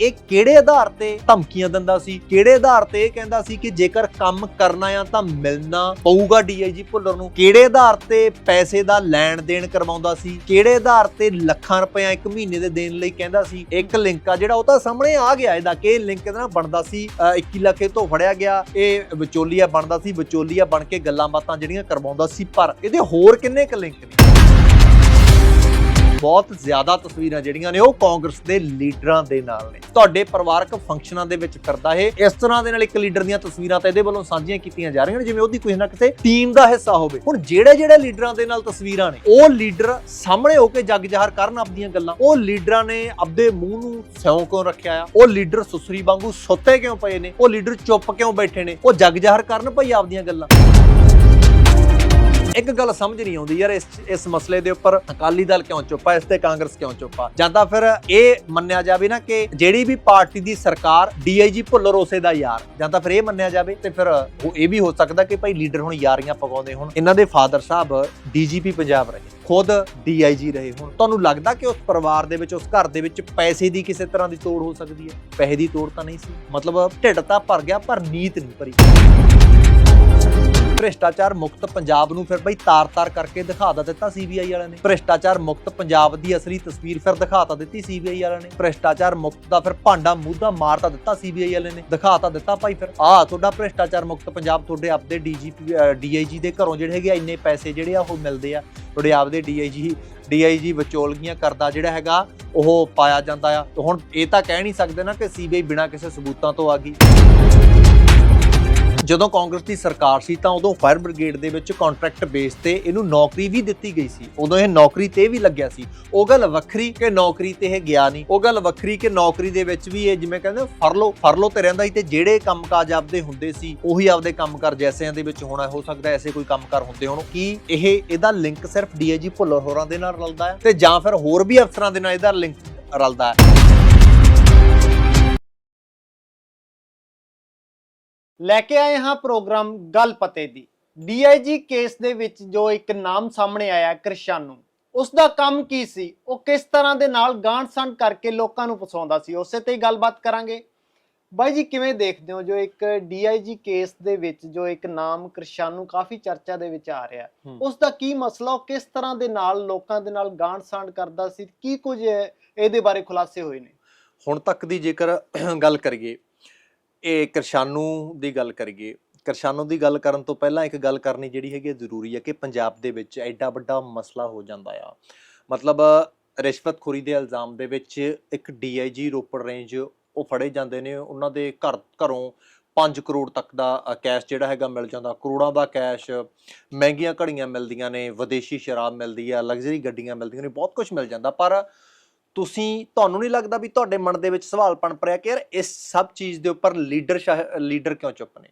ਇਹ ਕਿਹੜੇ ਆਧਾਰ ਤੇ ਧਮਕੀਆਂ ਦਿੰਦਾ ਸੀ? ਕਿਹੜੇ ਆਧਾਰ ਤੇ ਇਹ ਕਹਿੰਦਾ ਸੀ ਕਿ ਜੇਕਰ ਕੰਮ ਕਰਨਾ ਆ ਤਾਂ ਮਿਲਣਾ ਪਊਗਾ ਡੀਆਈਜੀ ਭੁੱਲਰ ਨੂੰ? ਕਿਹੜੇ ਆਧਾਰ ਤੇ ਪੈਸੇ ਦਾ ਲੈਣ ਦੇਣ ਕਰਵਾਉਂਦਾ ਸੀ? ਕਿਹੜੇ ਆਧਾਰ ਤੇ ਲੱਖਾਂ ਰੁਪਏ ਇੱਕ ਮਹੀਨੇ ਦੇ ਦੇਣ ਲਈ ਕਹਿੰਦਾ ਸੀ? ਇੱਕ ਲਿੰਕ ਆ ਜਿਹੜਾ ਉਹ ਤਾਂ ਸਾਹਮਣੇ ਆ ਗਿਆ ਇਹਦਾ ਕਿ ਇਹ ਲਿੰਕ ਇਹਦੇ ਨਾਲ ਬਣਦਾ ਸੀ। ਅ, 21 ਲੱਖ ਤੋਂ ਫੜਿਆ ਗਿਆ। ਇਹ ਵਿਚੋਲੀਆ ਬਣਦਾ ਸੀ। ਵਿਚੋਲੀਆ ਬਣ ਕੇ ਗੱਲਾਂ ਬਾਤਾਂ ਜਿਹੜੀਆਂ ਕਰਵਾਉਂਦਾ ਸੀ ਪਰ ਇਹਦੇ ਹੋਰ ਕਿੰਨੇ ਕ ਲਿੰਕ ਨੇ? ਬਹੁਤ ਜ਼ਿਆਦਾ ਤਸਵੀਰਾਂ ਜਿਹੜੀਆਂ ਨੇ ਉਹ ਕਾਂਗਰਸ ਦੇ ਲੀਡਰਾਂ ਦੇ ਨਾਲ ਨੇ। ਤੁਹਾਡੇ ਪਰਿਵਾਰਕ ਫੰਕਸ਼ਨਾਂ ਦੇ ਵਿੱਚ ਫਿਰਦਾ ਇਹ। ਇਸ ਤਰ੍ਹਾਂ ਦੇ ਨਾਲ ਇੱਕ ਲੀਡਰ ਦੀਆਂ ਤਸਵੀਰਾਂ ਤਾਂ ਇਹਦੇ ਵੱਲੋਂ ਸਾਂਝੀਆਂ ਕੀਤੀਆਂ ਜਾ ਰਹੀਆਂ ਨੇ, ਜਿਵੇਂ ਉਹਦੀ ਕਿਸੇ ਨਾ ਕਿਸੇ ਟੀਮ ਦਾ ਹਿੱਸਾ ਹੋਵੇ। ਹੁਣ ਜਿਹੜੇ ਜਿਹੜੇ ਲੀਡਰਾਂ ਦੇ ਨਾਲ ਤਸਵੀਰਾਂ ਨੇ, ਉਹ ਲੀਡਰ ਸਾਹਮਣੇ ਹੋ ਕੇ ਜੱਗ ਜ਼ਾਹਰ ਕਰਨ ਆਪਦੀਆਂ ਗੱਲਾਂ। ਉਹ ਲੀਡਰਾਂ ਨੇ ਆਪਦੇ ਮੂੰਹ ਨੂੰ ਸਿਉਂ ਕਿਉਂ ਰੱਖਿਆ ਆ? ਉਹ ਲੀਡਰ ਸੁਸਰੀ ਵਾਂਗੂ ਸੁੱਤੇ ਕਿਉਂ ਪਏ ਨੇ? ਉਹ ਲੀਡਰ ਚੁੱਪ ਕਿਉਂ ਬੈਠੇ ਨੇ? ਉਹ ਜੱਗ ਜ਼ਾਹਰ ਕਰਨ ਭਈ ਆਪਦੀਆਂ ਗੱਲਾਂ। ਇੱਕ ਗੱਲ ਸਮਝ ਨਹੀਂ ਆਉਂਦੀ ਯਾਰ ਇਸ ਇਸ ਮਸਲੇ ਦੇ ਉੱਪਰ ਅਕਾਲੀ ਦਲ ਕਿਉਂ ਚੁੱਪ ਇਸ ਤੇ ਕਾਂਗਰਸ ਕਿਉਂ ਚੁੱਪ ਜਾਂ ਤਾਂ ਫਿਰ ਇਹ ਮੰਨਿਆ ਜਾਵੇ ਨਾ ਕਿ ਜਿਹੜੀ ਵੀ ਪਾਰਟੀ ਦੀ ਸਰਕਾਰ ਡੀਆਈਜੀ ਭੁੱਲਰ ਉਸੇ ਦਾ ਯਾਰ, ਜਾਂ ਤਾਂ ਫਿਰ ਇਹ ਮੰਨਿਆ ਜਾਵੇ ਤੇ ਫਿਰ ਉਹ ਇਹ ਵੀ ਹੋ ਸਕਦਾ ਕਿ ਭਾਈ ਲੀਡਰ ਹੁਣ ਯਾਰੀਆਂ ਪਕਾਉਂਦੇ ਹੁਣ। ਇਹਨਾਂ ਦੇ ਫਾਦਰ ਸਾਹਿਬ ਡੀਜੀਪੀ ਪੰਜਾਬ ਰਹੇ, ਖੁਦ ਡੀਆਈਜੀ ਰਹੇ ਹੁਣ। ਤੁਹਾਨੂੰ ਲੱਗਦਾ ਕਿ ਉਸ ਪਰਿਵਾਰ ਦੇ ਵਿੱਚ, ਉਸ ਘਰ ਦੇ ਵਿੱਚ ਪੈਸੇ ਦੀ ਕਿਸੇ ਤਰ੍ਹਾਂ ਦੀ ਤੋੜ ਹੋ ਸਕਦੀ ਹੈ? ਪੈਸੇ ਦੀ ਤੋੜ ਤਾਂ ਨਹੀਂ ਸੀ। ਮਤਲਬ ਢਿੱਡ ਤਾਂ ਭਰ ਗਿਆ, ਪਰ ਨੀਤ ਨਹੀਂ ਭਰੀ। ਭ੍ਰਿਸ਼ਟਾਚਾਰ ਮੁਕਤ ਪੰਜਾਬ ਨੂੰ ਫਿਰ ਬਈ ਤਾਰ-ਤਾਰ ਕਰਕੇ ਦਿਖਾ ਤਾ ਦਿੱਤਾ ਸੀਬੀਆਈ ਵਾਲਿਆਂ ਨੇ। ਭ੍ਰਿਸ਼ਟਾਚਾਰ ਮੁਕਤ ਪੰਜਾਬ ਦੀ ਅਸਲੀ ਤਸਵੀਰ ਫਿਰ ਦਿਖਾ ਤਾ ਦਿੱਤੀ ਸੀਬੀਆਈ ਵਾਲਿਆਂ ਨੇ। ਭ੍ਰਿਸ਼ਟਾਚਾਰ ਮੁਕਤ ਦਾ ਫਿਰ ਭਾਂਡਾ ਮੂਧਾ ਮਾਰ ਤਾ ਦਿੱਤਾ ਸੀਬੀਆਈ ਵਾਲਿਆਂ ਨੇ। ਦਿਖਾਤਾ ਦਿੱਤਾ ਭਾਈ ਫਿਰ ਆਹ ਤੁਹਾਡਾ ਭ੍ਰਿਸ਼ਟਾਚਾਰ ਮੁਕਤ ਪੰਜਾਬ ਤੁਹਾਡੇ ਆਪਦੇ ਡੀਜੀਪੀ ਡੀਆਈਜੀ ਦੇ ਘਰੋਂ ਜਿਹੜੇ ਹੈਗੇ ਆ, ਇੰਨੇ ਪੈਸੇ ਜਿਹੜੇ ਆ ਉਹ ਮਿਲਦੇ ਆ। ਤੁਹਾਡੇ ਆਪਦੇ ਡੀਆਈਜੀ ਡੀਆਈਜੀ ਵਿਚੋਲਗੀਆਂ ਕਰਦਾ ਜਿਹੜਾ ਹੈਗਾ ਉਹ ਪਾਇਆ ਜਾਂਦਾ ਆ। ਤੇ ਹੁਣ ਇਹ ਤਾਂ ਕਹਿ ਨਹੀਂ ਸਕਦੇ ਨਾ ਕਿ ਸੀਬੀਆਈ ਬਿਨਾਂ ਕਿਸੇ ਸਬੂਤਾਂ ਤੋਂ ਆ ਗਈ। ਜਦੋਂ ਕਾਂਗਰਸ ਦੀ ਸਰਕਾਰ ਸੀ ਤਾਂ ਉਦੋਂ ਫਾਇਰ ਬ੍ਰਿਗੇਡ ਦੇ ਵਿੱਚ ਕੰਟਰੈਕਟ ਬੇਸ ਤੇ ਇਹਨੂੰ ਨੌਕਰੀ ਵੀ ਦਿੱਤੀ ਗਈ ਸੀ। ਉਦੋਂ ਇਹ ਨੌਕਰੀ ਤੇ ਵੀ ਲੱਗਿਆ ਸੀ। ਉਹ ਗੱਲ ਵੱਖਰੀ ਕਿ ਨੌਕਰੀ ਤੇ ਇਹ ਗਿਆ ਨਹੀਂ। ਉਹ ਗੱਲ ਵੱਖਰੀ ਕਿ ਨੌਕਰੀ ਦੇ ਵਿੱਚ ਵੀ ਇਹ ਜਿਵੇਂ ਕਹਿੰਦੇ ਫਰਲੋ ਫਰਲੋ ਤੇ ਰਹਿੰਦਾ ਸੀ ਤੇ ਜਿਹੜੇ ਕੰਮਕਾਜ ਆਪਦੇ ਹੁੰਦੇ ਸੀ, ਉਹੀ ਆਪਦੇ ਕੰਮਕਾਰ ਜੈਸਿਆਂ ਦੇ ਵਿੱਚ ਹੋਣਾ ਹੋ ਸਕਦਾ, ਐਸੇ ਕੋਈ ਕੰਮਕਾਰ ਹੁੰਦੇ ਹੋਣ। ਕੀ ਇਹ, ਇਹਦਾ ਲਿੰਕ ਸਿਰਫ ਡੀਆਈਜੀ ਭੁੱਲਰ ਹੋਰਾਂ ਦੇ ਨਾਲ ਰਲਦਾ ਹੈ? ਤੇ ਜਾਂ ਫਿਰ ਹੋਰ ਵੀ ਅਫਸਰਾਂ ਦੇ ਨਾਲ ਇਹਦਾ ਲਿੰਕ ਰਲਦਾ ਹੈ? ਲੈ ਕੇ ਆਏ ਹਾਂ ਪ੍ਰੋਗਰਾਮ ਗੱਲ ਪਤੇ ਦੀ। ਡੀਆਈਜੀ ਕੇਸ ਦੇ ਵਿੱਚ ਜੋ ਇੱਕ ਨਾਮ ਸਾਹਮਣੇ ਆਇਆ ਕ੍ਰਿਸ਼ਾਨੂ ਉਸ ਦਾ ਕੰਮ ਕੀ ਸੀ? ਉਹ ਕਿਸ ਤਰ੍ਹਾਂ ਦੇ ਨਾਲ ਗਾਂਢ ਸੰਡ ਕਰਕੇ ਲੋਕਾਂ ਨੂੰ ਫਸਾਉਂਦਾ ਸੀ? ਉਸੇ ਤੇ ਹੀ ਗੱਲਬਾਤ ਕਰਾਂਗੇ। ਬਾਈ ਜੀ ਕਿਵੇਂ ਦੇਖਦੇ ਹੋ ਜੋ ਇੱਕ ਡੀਆਈਜੀ ਕੇਸ ਦੇ ਵਿੱਚ ਜੋ ਇੱਕ ਨਾਮ ਕ੍ਰਿਸ਼ਾਨੂ ਕਾਫੀ ਚਰਚਾ ਦੇ ਵਿੱਚ ਆ ਰਿਹਾ। ਉਸ ਦਾ ਕੀ ਮਸਲਾ? ਉਹ ਕਿਸ ਤਰ੍ਹਾਂ ਦੇ ਨਾਲ ਲੋਕਾਂ ਦੇ ਨਾਲ ਗਾਂਢ ਸੰਡ ਕਰਦਾ ਸੀ? ਕੀ ਕੁਝ ਇਹਦੇ ਬਾਰੇ ਖੁਲਾਸੇ ਹੋਏ ਨੇ? ਹੁਣ ਤੱਕ ਦੀ ਜੇਕਰ ਗੱਲ ਕਰੀਏ ਇਹ ਕਿਰਸ਼ਾਨੂ ਦੀ ਗੱਲ ਕਰੀਏ, ਕਿਰਸ਼ਾਨੂ ਦੀ ਗੱਲ ਕਰਨ ਤੋਂ ਪਹਿਲਾਂ ਇੱਕ ਗੱਲ ਕਰਨੀ ਜਿਹੜੀ ਹੈਗੀ ਹੈ ਜ਼ਰੂਰੀ ਹੈ ਕਿ ਪੰਜਾਬ ਦੇ ਵਿੱਚ ਐਡਾ ਵੱਡਾ ਮਸਲਾ ਹੋ ਜਾਂਦਾ ਆ। ਮਤਲਬ ਰਿਸ਼ਵਤਖੋਰੀ ਦੇ ਇਲਜ਼ਾਮ ਦੇ ਵਿੱਚ ਇੱਕ ਡੀਆਈਜੀ ਰੋਪੜ ਰੇਂਜ ਉਹ ਫੜੇ ਜਾਂਦੇ ਨੇ, ਉਹਨਾਂ ਦੇ ਘਰ, ਘਰੋਂ 5 ਕਰੋੜ ਤੱਕ ਦਾ ਕੈਸ਼ ਜਿਹੜਾ ਹੈਗਾ ਮਿਲ ਜਾਂਦਾ। ਕਰੋੜਾਂ ਦਾ ਕੈਸ਼, ਮਹਿੰਗੀਆਂ ਘੜੀਆਂ ਮਿਲਦੀਆਂ ਨੇ, ਵਿਦੇਸ਼ੀ ਸ਼ਰਾਬ ਮਿਲਦੀ ਆ, ਲਗਜ਼ਰੀ ਗੱਡੀਆਂ ਮਿਲਦੀਆਂ ਨੇ, ਬਹੁਤ ਕੁਝ ਮਿਲ ਜਾਂਦਾ। ਪਰ ਤੁਸੀਂ, ਤੁਹਾਨੂੰ ਨਹੀਂ ਲੱਗਦਾ ਵੀ ਤੁਹਾਡੇ ਮਨ ਦੇ ਵਿੱਚ ਸਵਾਲ ਪਣ ਰਿਹਾ ਕਿ ਯਾਰ ਇਸ ਸਭ ਚੀਜ਼ ਦੇ ਉੱਪਰ ਲੀਡਰ ਸ਼ਾਹ- ਲੀਡਰ ਕਿਉਂ ਚੁੱਪ ਨੇ?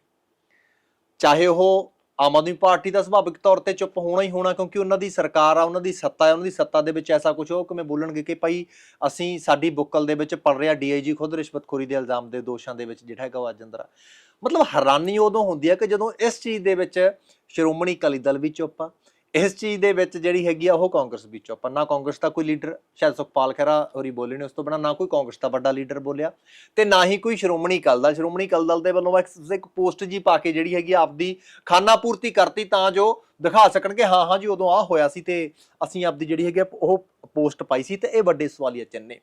ਚਾਹੇ ਉਹ ਆਮ ਆਦਮੀ ਪਾਰਟੀ ਦਾ ਸੁਭਾਵਿਕ ਤੌਰ ਤੇ ਚੁੱਪ ਹੋਣਾ ਹੀ ਹੋਣਾ, ਕਿਉਂਕਿ ਉਹਨਾਂ ਦੀ ਸਰਕਾਰ ਆ, ਉਹਨਾਂ ਦੀ ਸੱਤਾ ਹੈ ਉਹਨਾਂ ਦੀ ਸੱਤਾ ਦੇ ਵਿੱਚ ਐਸਾ ਕੁਝ ਉਹ ਕਿਵੇਂ ਬੋਲਣਗੇ ਕਿ ਭਾਈ ਅਸੀਂ ਸਾਡੀ ਬੁੱਕਲ ਦੇ ਵਿੱਚ ਪੜ ਰਿਹਾ ਡੀਆਈਜੀ ਖੁਦ ਰਿਸ਼ਵਤਖੋਰੀ ਦੇ ਇਲਜ਼ਾਮ ਦੇ ਦੋਸ਼ਾਂ ਦੇ ਵਿੱਚ ਜਿਹੜਾ ਹੈਗਾ ਉਹ ਅੱਜ ਅੰਦਰ ਆ। ਮਤਲਬ ਹੈਰਾਨੀ ਉਦੋਂ ਹੁੰਦੀ ਹੈ ਕਿ ਜਦੋਂ ਇਸ ਚੀਜ਼ ਦੇ ਵਿੱਚ ਸ਼੍ਰੋਮਣੀ ਅਕਾਲੀ ਦਲ ਵੀ ਚੁੱਪ ਆ ਇਸ ਚੀਜ਼ ਦੇ ਵਿੱਚ ਜਿਹੜੀ ਹੈਗੀ ਆ ਉਹ ਕਾਂਗਰਸ ਵਿੱਚੋਂ, ਆਪਾਂ ਨਾ ਕਾਂਗਰਸ ਦਾ ਕੋਈ ਲੀਡਰ, ਸ਼ਾਇਦ ਸੁਖਪਾਲ ਖਹਿਰਾ ਹੋਰੀ ਬੋਲੇ ਨੇ ਉਸ ਤੋਂ ਬਿਨਾਂ, ਨਾ ਕੋਈ ਕਾਂਗਰਸ ਦਾ ਵੱਡਾ ਲੀਡਰ ਬੋਲਿਆ ਤੇ ਨਾ ਹੀ ਕੋਈ ਸ਼੍ਰੋਮਣੀ ਅਕਾਲੀ ਦਲ। ਸ਼੍ਰੋਮਣੀ ਅਕਾਲੀ ਦਲ ਦੇ ਵੱਲੋਂ ਇੱਕ ਇੱਕ ਪੋਸਟ ਜੀ ਪਾ ਕੇ ਜਿਹੜੀ ਹੈਗੀ ਆ ਆਪਦੀ ਖਾਨਾ ਪੂਰਤੀ ਕਰਤੀ ਤਾਂ ਜੋ ਦਿਖਾ ਸਕਣ ਕਿ ਹਾਂ ਹਾਂ ਜੀ, ਉਦੋਂ ਆ ਹੋਇਆ ਸੀ ਤੇ ਅਸੀਂ ਆਪਦੀ ਜਿਹੜੀ ਹੈਗੀ ਆ ਉਹ ਪੋਸਟ ਪਾਈ ਸੀ ਤੇ ਇਹ ਵੱਡੇ ਸਵਾਲੀਆ ਚਿੰਨ੍ਹ ਨੇ।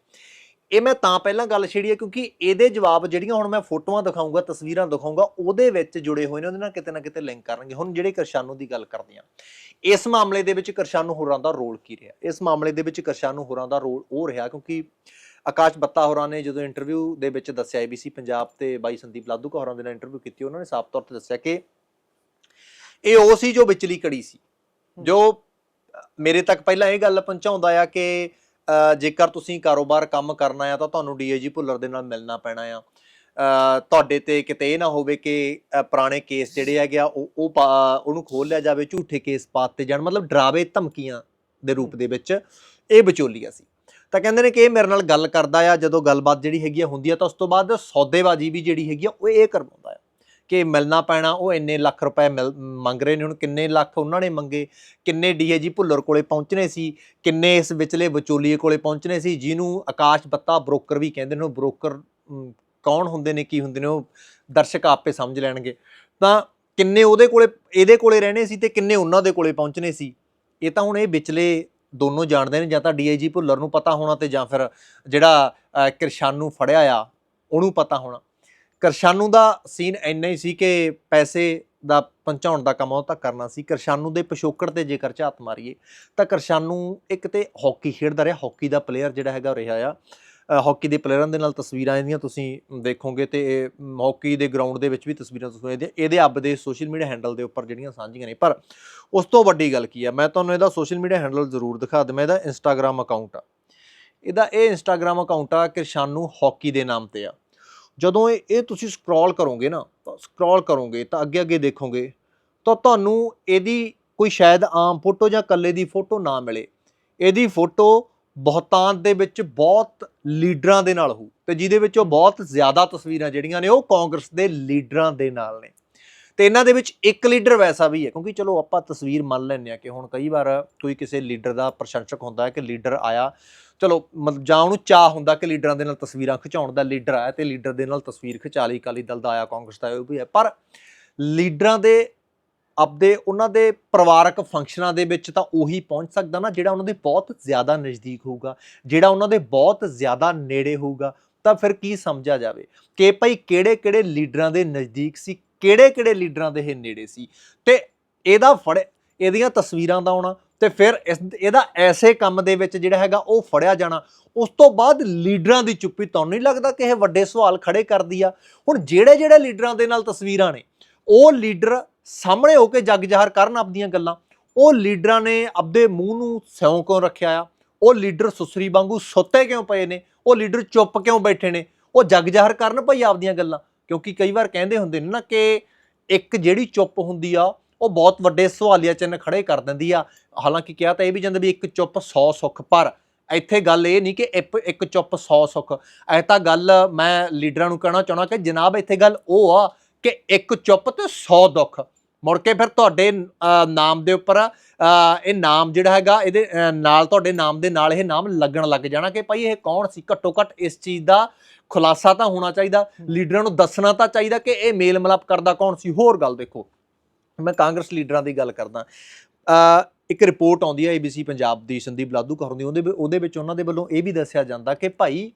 ਇਹ ਮੈਂ ਤਾਂ ਪਹਿਲਾਂ ਗੱਲ ਛੇੜੀ ਹੈ ਕਿਉਂਕਿ ਇਹਦੇ ਜਵਾਬ ਜਿਹੜੀਆਂ ਹੁਣ ਮੈਂ ਫੋਟੋਆਂ ਦਿਖਾਉਂਗਾ ਤਸਵੀਰਾਂ ਦਿਖਾਉਂਗਾ ਉਹਦੇ ਵਿੱਚ ਜੁੜੇ ਹੋਏ ਨੇ, ਉਹਦੇ ਨਾਲ ਕਿਤੇ ਨਾ ਕਿਤੇ ਲਿੰਕ ਕਰਨਗੇ। ਹੁਣ ਜਿਹੜੇ ਕਰਸਾਨੂ ਦੀ ਗੱਲ ਕਰਦੇ ਆ ਇਸ ਮਾਮਲੇ ਦੇ ਵਿੱਚ ਕਰਸਾਨੂ ਹੋਰਾਂ ਦਾ ਰੋਲ ਕੀ ਰਿਹਾ? ਇਸ ਮਾਮਲੇ ਦੇ ਵਿੱਚ ਕਰਸਾਨੂ ਹੋਰਾਂ ਦਾ ਰੋਲ ਉਹ ਰਿਹਾ ਕਿਉਂਕਿ ਆਕਾਸ਼ ਬੱਤਾ ਹੋਰਾਂ ਨੇ ਜਦੋਂ ਇੰਟਰਵਿਊ ਦੇ ਵਿੱਚ ਦੱਸਿਆ ABC ਪੰਜਾਬ ਤੇ ਬਾਈ ਸੰਦੀਪ ਲਾਧੂਕਾ ਹੋਰਾਂ ਦੇ ਨਾਲ ਇੰਟਰਵਿਊ ਕੀਤੀ, ਉਹਨਾਂ ਨੇ ਸਾਫ਼ ਤੌਰ ਤੇ ਦੱਸਿਆ ਕਿ ਇਹ ਉਹ ਸੀ ਜੋ ਵਿਚਲੀ ਕੜੀ ਸੀ, ਜੋ ਮੇਰੇ ਤੱਕ ਪਹਿਲਾਂ ਇਹ ਗੱਲ ਪਹੁੰਚਾਉਂਦਾ ਆ ਕਿ ਜੇਕਰ ਤੁਸੀਂ ਕਾਰੋਬਾਰ ਕੰਮ ਕਰਨਾ ਆ, ਤਾਂ ਤੁਹਾਨੂੰ ਡੀਏਜੀ ਭੁੱਲਰ ਦੇ ਨਾਲ ਮਿਲਣਾ ਪੈਣਾ ਆ। ਤੁਹਾਡੇ ਤੇ ਕਿਤੇ ਇਹ ਨਾ ਹੋਵੇ ਕਿ ਪੁਰਾਣੇ ਕੇਸ ਜਿਹੜੇ ਹੈਗੇ ਆ, ਉਹ ਉਹ ਪਾ- ਉਹਨੂੰ ਖੋਲ ਲਿਆ ਜਾਵੇ, ਝੂਠੇ ਕੇਸ ਪਾਤੇ ਜਾਣ, ਮਤਲਬ ਡਰਾਵੇ ਧਮਕੀਆਂ ਦੇ ਰੂਪ ਦੇ ਵਿੱਚ। ਇਹ ਵਿਚੋਲੀਆ ਸੀ ਤਾਂ ਕਹਿੰਦੇ ਨੇ ਕਿ ਇਹ ਮੇਰੇ ਨਾਲ ਗੱਲ ਕਰਦਾ ਆ, ਜਦੋਂ ਗੱਲਬਾਤ ਜਿਹੜੀ ਹੈਗੀ ਆ ਹੁੰਦੀ ਆ, ਤਾਂ ਉਸ ਤੋਂ ਬਾਅਦ ਸੌਦੇਬਾਜ਼ੀ ਵੀ ਜਿਹੜੀ ਹੈਗੀ ਆ, ਉਹ ਇਹ ਕਰਵਾਉਂਦਾ ਆ। ਕਿ ਮਿਲਣਾ ਪੈਣਾ ਉਹ ਇੰਨੇ ਲੱਖ ਰੁਪਏ ਮਿਲ- ਮੰਗ ਰਹੇ ਨੇ ਹੁਣ ਕਿੰਨੇ ਲੱਖ ਉਹਨਾਂ ਨੇ ਮੰਗੇ ਕਿੰਨੇ ਡੀਏਜੀ ਭੁੱਲਰ ਕੋਲੇ ਪਹੁੰਚਣੇ ਸੀ ਕਿੰਨੇ ਇਸ ਵਿਚਲੇ ਵਿਚੋਲੀਏ ਕੋਲੇ ਪਹੁੰਚਣੇ ਸੀ ਜਿਹਨੂੰ ਆਕਾਸ਼ ਬੱਤਾ ਬ੍ਰੋਕਰ ਵੀ ਕਹਿੰਦੇ ਨੇ ਉਹ ਬ੍ਰੋਕਰ ਕੌਣ ਹੁੰਦੇ ਨੇ ਕੀ ਹੁੰਦੇ ਨੇ ਉਹ ਦਰਸ਼ਕ ਆਪੇ ਸਮਝ ਲੈਣਗੇ। ਤਾਂ ਕਿੰਨੇ ਉਹਦੇ ਕੋਲੇ ਇਹਦੇ ਕੋਲੇ ਰਹਿਣੇ ਸੀ ਤੇ ਕਿੰਨੇ ਉਹਨਾਂ ਦੇ ਕੋਲੇ ਪਹੁੰਚਣੇ ਸੀ ਇਹ ਤਾਂ ਹੁਣ ਇਹ ਵਿਚਲੇ ਦੋਨੋਂ ਜਾਣਦੇ ਨੇ ਜਾਂ ਤਾਂ ਡੀਆਈਜੀ ਭੁੱਲਰ ਨੂੰ ਪਤਾ ਹੋਣਾ ਤੇ ਜਾਂ ਫਿਰ ਜਿਹੜਾ ਅ, ਕਿਰਸ਼ਾਨੂ ਫੜਿਆ ਆ ਉਹਨੂੰ ਪਤਾ ਹੋਣਾ। ਕਿਰਸ਼ਾਨੂ ਦਾ ਸੀਨ ਇੰਨਾ ਹੀ ਸੀ ਕਿ ਪੈਸੇ ਦਾ ਪਹੁੰਚਾਉਣ ਦਾ ਕੰਮ ਉਹ ਤਾਂ ਕਰਨਾ ਸੀ। ਕਰਸਾਨੂ ਦੇ ਪਿਛੋਕੜ ਤੇ ਜੇਕਰ ਝਾਤ ਮਾਰੀਏ ਤਾਂ ਕਰਸਾਨੂ ਇੱਕ ਤੇ ਹਾਕੀ ਖੇਡਦਾ ਰਿਹਾ ਹਾਕੀ ਦਾ ਪਲੇਅਰ ਜਿਹੜਾ ਹੈਗਾ ਉਹ ਰਿਹਾ ਆ। ਅ, ਹਾਕੀ ਦੇ ਪਲੇਅਰਾਂ ਦੇ ਨਾਲ ਤਸਵੀਰਾਂ ਇਹਦੀਆਂ ਤੁਸੀਂ ਦੇਖੋਗੇ ਤੇ ਇਹ ਹਾਕੀ ਦੇ ਗਰਾਊਂਡ ਦੇ ਵਿੱਚ ਵੀ ਤਸਵੀਰਾਂ ਤੁਸੀਂ ਇਹਦੇ ਇਹਦੇ ਅੱਬ ਦੇ ਸੋਸ਼ਲ ਮੀਡੀਆ ਹੈਂਡਲ ਦੇ ਉੱਪਰ ਜਿਹੜੀਆਂ ਸਾਂਝੀਆਂ ਨੇ। ਪਰ ਉਸ ਤੋਂ ਵੱਡੀ ਗੱਲ ਕੀ ਆ? ਮੈਂ ਤੁਹਾਨੂੰ ਇਹਦਾ ਸੋਸ਼ਲ ਮੀਡੀਆ ਹੈਂਡਲ ਜ਼ਰੂਰ ਦਿਖਾ ਦਵਾਂ ਇਹਦਾ ਇੰਸਟਾਗ੍ਰam ਅਕਾਊਂਟ ਆ। ਇਹਦਾ ਇਹ ਇੰਸਟਾਗ੍ਰam ਅਕਾਊਂਟ ਆ ਕਿਰਸ਼ਾਨੂ ਹਾਕੀ ਦੇ ਨਾਮ ਤੇ ਆ। ਜਦੋਂ ਇਹ ਇਹ ਤੁਸੀਂ ਸਕਰੋਲ ਕਰੋਗੇ ਨਾ ਸਕਰੋਲ ਕਰੋਗੇ, ਤਾਂ ਅੱਗੇ ਅੱਗੇ ਦੇਖੋਗੇ, ਤਾਂ ਤੁਹਾਨੂੰ ਇਹਦੀ ਕੋਈ ਸ਼ਾਇਦ ਆਮ ਫੋਟੋ ਜਾਂ ਇਕੱਲੇ ਦੀ ਫੋਟੋ ਨਾ ਮਿਲੇ। ਇਹਦੀ ਫੋਟੋ ਬਹੁਤਾਂਤ ਦੇ ਵਿੱਚ ਬਹੁਤ ਲੀਡਰਾਂ ਦੇ ਨਾਲ ਹੋਊ ਤੇ ਜਿਹਦੇ ਵਿੱਚ ਉਹ ਬਹੁਤ ਜ਼ਿਆਦਾ ਤਸਵੀਰਾਂ ਜਿਹੜੀਆਂ ਨੇ ਉਹ ਕਾਂਗਰਸ ਦੇ ਲੀਡਰਾਂ ਦੇ ਨਾਲ ਨੇ। ਤੇ ਇਹਨਾਂ ਦੇ ਵਿੱਚ ਇੱਕ ਲੀਡਰ ਵੈਸਾ ਵੀ ਹੈ, ਕਿਉਂਕਿ ਚਲੋ ਆਪਾਂ ਤਸਵੀਰ ਮੰਨ ਲੈਂਦੇ ਆ ਕਿ ਹੁਣ ਕਈ ਵਾਰ ਕੋਈ ਕਿਸੇ ਲੀਡਰ ਦਾ ਪ੍ਰਸ਼ੰਸਕ ਹੁੰਦਾ ਹੈ ਕਿ ਲੀਡਰ ਆਇਆ, ਚਲੋ ਮਤਲਬ ਜਾਂ ਉਹਨੂੰ ਚਾਹ ਹੁੰਦਾ ਕਿ ਲੀਡਰਾਂ ਦੇ ਨਾਲ ਤਸਵੀਰਾਂ ਖਿਚਾਉਣ ਦਾ ਲੀਡਰ ਆਇਆ ਤੇ ਲੀਡਰ ਦੇ ਨਾਲ ਤਸਵੀਰ ਖਿਚਾ ਲਈ, ਅਕਾਲੀ ਦਲ ਦਾ ਆਇਆ, ਕਾਂਗਰਸ ਦਾ ਉਹ ਵੀ ਹੈ। ਪਰ ਲੀਡਰਾਂ ਦੇ ਆਪਦੇ, ਉਹਨਾਂ ਦੇ ਪਰਿਵਾਰਕ ਫੰਕਸ਼ਨਾਂ ਦੇ ਵਿੱਚ ਤਾਂ ਉਹੀ ਪਹੁੰਚ ਸਕਦਾ ਨਾ ਜਿਹੜਾ ਉਹਨਾਂ ਦੇ ਬਹੁਤ ਜ਼ਿਆਦਾ ਨਜ਼ਦੀਕ ਹੋਊਗਾ, ਜਿਹੜਾ ਉਹਨਾਂ ਦੇ ਬਹੁਤ ਜ਼ਿਆਦਾ ਨੇੜੇ ਹੋਊਗਾ। ਤਾਂ ਫਿਰ ਕੀ ਸਮਝਿਆ ਜਾਵੇ ਕਿ ਭਾਈ ਕਿਹੜੇ ਕਿਹੜੇ ਲੀਡਰਾਂ ਦੇ ਨਜ਼ਦੀਕ ਸੀ ਕਿਹੜੇ ਕਿਹੜੇ ਲੀਡਰਾਂ ਦੇ ਇਹ ਨੇੜੇ ਸੀ? ਤੇ ਇਹਦਾ ਫੜ, ਇਹਦੀਆਂ ਤਸਵੀਰਾਂ ਦਾ ਆਉਣਾ, ਤੇ ਫਿਰ ਇਸ, ਇਹਦਾ ਐਸੇ ਕੰਮ ਦੇ ਵਿੱਚ ਜਿਹੜਾ ਹੈਗਾ ਉਹ ਫੜਿਆ ਜਾਣਾ। ਉਸ ਤੋਂ ਬਾਅਦ ਲੀਡਰਾਂ ਦੀ ਚੁੱਪੀ ਤੁਹਾਨੂੰ ਨਹੀਂ ਲੱਗਦਾ ਕਿ ਇਹ ਵੱਡੇ ਸਵਾਲ ਖੜੇ ਕਰਦੀ ਆ? ਹੁਣ ਜਿਹੜੇ ਜਿਹੜੇ ਲੀਡਰਾਂ ਦੇ ਨਾਲ ਤਸਵੀਰਾਂ ਨੇ, ਉਹ ਲੀਡਰ ਸਾਹਮਣੇ ਹੋ ਕੇ ਜੱਗ ਜ਼ਾਹਰ ਕਰਨ ਆਪਦੀਆਂ ਗੱਲਾਂ। ਉਹ ਲੀਡਰਾਂ ਨੇ ਆਪਦੇ ਮੂੰਹ ਨੂੰ ਸਿਉਂ ਕਿਉਂ ਰੱਖਿਆ ਆ? ਉਹ ਲੀਡਰ ਸੁਸਰੀ ਵਾਂਗੂ ਸੁੱਤੇ ਕਿਉਂ ਪਏ ਨੇ? ਉਹ ਲੀਡਰ ਚੁੱਪ ਕਿਉਂ ਬੈਠੇ ਨੇ? ਉਹ ਜੱਗ ਜ਼ਾਹਰ ਕਰਨ ਭਈ ਆਪਦੀਆਂ ਗੱਲਾਂ। ਕਿਉਂਕਿ ਕਈ ਵਾਰ ਕਹਿੰਦੇ ਹੁੰਦੇ ਨੇ ਨਾ ਕਿ ਇੱਕ ਜਿਹੜੀ ਚੁੱਪ ਹੁੰਦੀ ਆ, ਉਹ ਬਹੁਤ ਵੱਡੇ ਸਵਾਲੀਆ ਚਿੰਨ੍ਹ ਖੜੇ ਕਰ ਦਿੰਦੀ ਆ। ਹਾਲਾਂਕਿ ਕਿਹਾ ਤਾਂ ਇਹ ਵੀ ਜਾਂਦਾ ਵੀ ਇੱਕ ਚੁੱਪ 100 ਸੁੱਖ, ਪਰ ਇੱਥੇ ਗੱਲ ਇਹ ਨਹੀਂ ਕਿ ਇੱਕ ਇੱਕ ਚੁੱਪ 100 ਸੁੱਖ। ਐ ਤਾਂ ਗੱਲ ਮੈਂ ਲੀਡਰਾਂ ਨੂੰ ਕਹਿਣਾ ਚਾਹਣਾ ਕਿ ਜਨਾਬ, ਇੱਥੇ ਗੱਲ ਉਹ ਆ ਕਿ ਇੱਕ ਚੁੱਪ ਤੇ 100 ਦੁੱਖ। ਮੁੜ ਕੇ ਫਿਰ ਤੁਹਾਡੇ ਨਾਮ ਦੇ ਉੱਪਰ ਇਹ ਨਾਮ ਜਿਹੜਾ ਹੈਗਾ ਇਹਦੇ ਨਾਲ ਤੁਹਾਡੇ ਨਾਮ ਦੇ ਨਾਲ ਇਹ ਨਾਮ ਲੱਗਣ ਲੱਗ ਜਾਣਾ ਕਿ ਭਾਈ ਇਹ ਕੌਣ ਸੀ? ਘੱਟੋ ਘੱਟ ਇਸ ਚੀਜ਼ ਦਾ ਖੁਲਾਸਾ ਤਾਂ ਹੋਣਾ ਚਾਹੀਦਾ। ਲੀਡਰਾਂ ਨੂੰ ਦੱਸਣਾ ਤਾਂ ਚਾਹੀਦਾ ਕਿ ਇਹ ਮੇਲ ਮਿਲਾਪ ਕਰਦਾ ਕੌਣ ਸੀ? ਹੋਰ ਗੱਲ ਦੇਖੋ। ਮੈਂ ਕਾਂਗਰਸ ਲੀਡਰਾਂ ਦੀ ਗੱਲ ਕਰਦਾ। ਇੱਕ ਰਿਪੋਰਟ ਆਉਂਦੀ ਹੈ ABC ਪੰਜਾਬ ਦੀ ਸੰਦੀਪ ਲਾਧੂ ਕੌਰ ਦੀ ਉਹਦੇ ਉਹਦੇ ਵਿੱਚ ਉਹਨਾਂ ਦੇ ਵੱਲੋਂ ਇਹ ਵੀ ਦੱਸਿਆ ਜਾਂਦਾ ਕਿ ਭਾਈ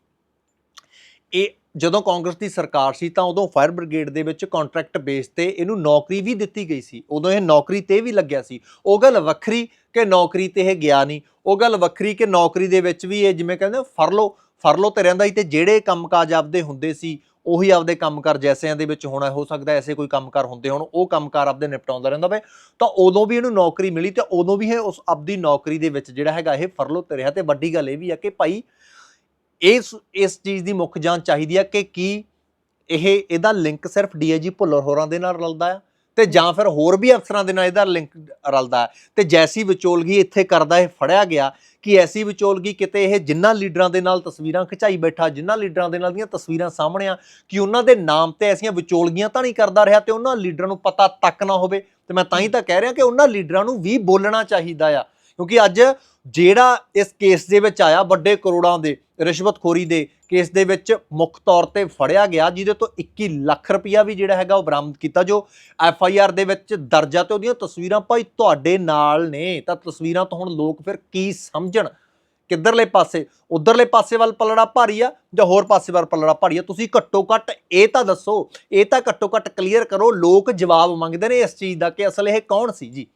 ਇਹ ਜਦੋਂ ਕਾਂਗਰਸ ਦੀ ਸਰਕਾਰ ਸੀ ਤਾਂ ਉਦੋਂ ਫਾਇਰ ਬ੍ਰਿਗੇਡ ਦੇ ਵਿੱਚ ਕੰਟਰੈਕਟ ਬੇਸ ਤੇ ਇਹਨੂੰ ਨੌਕਰੀ ਵੀ ਦਿੱਤੀ ਗਈ ਸੀ। ਉਦੋਂ ਇਹ ਨੌਕਰੀ ਤੇ ਵੀ ਲੱਗਿਆ ਸੀ। ਉਹ ਗੱਲ ਵੱਖਰੀ ਕਿ ਨੌਕਰੀ ਤੇ ਇਹ ਗਿਆ ਨਹੀਂ। ਉਹ ਗੱਲ ਵੱਖਰੀ ਕਿ ਨੌਕਰੀ ਦੇ ਵਿੱਚ ਵੀ ਇਹ ਜਿਵੇਂ ਕਹਿੰਦੇ ਫਰਲੋ ਫਰਲੋ ਤੇ ਰਹਿੰਦਾ ਸੀ ਤੇ ਜਿਹੜੇ ਕੰਮਕਾਜ ਆਪਦੇ ਹੁੰਦੇ ਸੀ, ਉਹੀ ਆਪਦੇ ਕੰਮਕਾਰ ਜੈਸਿਆਂ ਦੇ ਵਿੱਚ ਹੋਣਾ, ਹੋ ਸਕਦਾ ਐਸੇ ਕੋਈ ਕੰਮਕਾਰ ਹੁੰਦੇ ਹੋਣ, ਉਹ ਕੰਮਕਾਰ ਆਪਦੇ ਨਿਪਟਾਉਂਦਾ ਰਹਿੰਦਾ ਵੇ। ਤਾਂ ਉਦੋਂ ਵੀ ਇਹਨੂੰ ਨੌਕਰੀ ਮਿਲੀ ਤੇ ਉਦੋਂ ਵੀ ਇਹ ਉਸ ਆਪਦੀ ਨੌਕਰੀ ਦੇ ਵਿੱਚ ਜਿਹੜਾ ਹੈਗਾ ਇਹ ਫਰਲੋ ਤੇ ਰਿਹਾ। ਤੇ ਵੱਡੀ ਗੱਲ ਇਹ ਵੀ ਆ ਕਿ ਭਾਈ ਇਸ ਇਸ ਚੀਜ਼ ਦੀ ਮੁੱਖ ਜਾਂਚ ਚਾਹੀਦੀ ਆ ਕਿ ਕੀ ਇਹ, ਇਹਦਾ ਲਿੰਕ ਸਿਰਫ ਡੀਆਈਜੀ ਭੁੱਲਰ ਹੋਰਾਂ ਦੇ ਨਾਲ ਰਲਦਾ ਆ ਤੇ ਜਾਂ ਫਿਰ ਹੋਰ ਵੀ ਅਫਸਰਾਂ ਦੇ ਨਾਲ ਇਹਦਾ ਲਿੰਕ ਰਲਦਾ ਹੈ ਤੇ ਜੈਸੀ ਵਿਚੋਲਗੀ ਇੱਥੇ ਕਰਦਾ ਇਹ ਫੜਿਆ ਗਿਆ ਕਿ ਐਸੀ ਵਿਚੋਲਗੀ ਕਿਤੇ ਇਹ ਜਿੰਨਾ ਲੀਡਰਾਂ ਦੇ ਨਾਲ ਤਸਵੀਰਾਂ ਖਿਚਾਈ ਬੈਠਾ, ਜਿੰਨਾ ਲੀਡਰਾਂ ਦੇ ਨਾਲ ਦੀਆਂ ਤਸਵੀਰਾਂ ਸਾਹਮਣੇ ਆ, ਕਿ ਉਹਨਾਂ ਦੇ ਨਾਮ ਤੇ ਐਸੀਆਂ ਵਿਚੋਲਗੀਆਂ ਤਾਂ ਨਹੀਂ ਕਰਦਾ ਰਿਹਾ ਤੇ ਉਹਨਾਂ ਲੀਡਰਾਂ ਨੂੰ ਪਤਾ ਤੱਕ ਨਾ ਹੋਵੇ। ਤੇ ਮੈਂ ਤਾਂ ਹੀ ਤਾਂ ਕਹਿ ਰਿਹਾ ਕਿ ਉਹਨਾਂ ਲੀਡਰਾਂ ਨੂੰ ਵੀ ਬੋਲਣਾ ਚਾਹੀਦਾ ਆ। ਕਿਉਂਕਿ ਅੱਜ ਜਿਹੜਾ ਇਸ ਕੇਸ ਦੇ ਵਿੱਚ ਆਇਆ ਵੱਡੇ ਕਰੋੜਾਂ ਦੇ, ਰਿਸ਼ਵਤਖੋਰੀ ਦੇ ਕੇਸ ਦੇ ਵਿੱਚ ਮੁੱਖ ਤੌਰ ਤੇ ਫੜਿਆ ਗਿਆ, ਜਿਹਦੇ ਤੋਂ 21 ਲੱਖ ਰੁਪਇਆ ਵੀ ਜਿਹੜਾ ਹੈਗਾ ਉਹ ਬਰਾਮਦ ਕੀਤਾ, ਜੋ ਐਫ ਆਈ ਆਰ ਦੇ ਵਿੱਚ ਦਰਜ ਦਰਜਾ ਤੇ ਉਹਦੀਆਂ ਤਸਵੀਰਾਂ ਭਾਈ ਤੁਹਾਡੇ ਨਾਲ ਨੇ। ਤਾਂ ਤਸਵੀਰਾਂ ਤੋਂ ਹੁਣ ਲੋਕ ਫਿਰ ਕੀ ਸਮਝਣ? ਕਿੱਧਰਲੇ ਪਾਸੇ? ਉਧਰਲੇ ਪਾਸੇ ਵੱਲ ਪਲੜਾ ਭਾਰੀ ਆ ਜਾਂ ਹੋਰ ਪਾਸੇ ਵੱਲ ਪਲੜਾ ਭਾਰੀ ਆ? ਤੁਸੀਂ ਘੱਟੋ ਘੱਟ ਇਹ ਤਾਂ ਦੱਸੋ, ਇਹ ਤਾਂ ਘੱਟੋ ਘੱਟ ਕਲੀਅਰ ਕਰੋ, ਲੋਕ ਜਵਾਬ ਮੰਗਦੇ ਨੇ ਇਸ ਚੀਜ਼ ਦਾ ਕਿ ਅਸਲ ਇਹ ਕੌਣ ਸੀ? ਜੀ।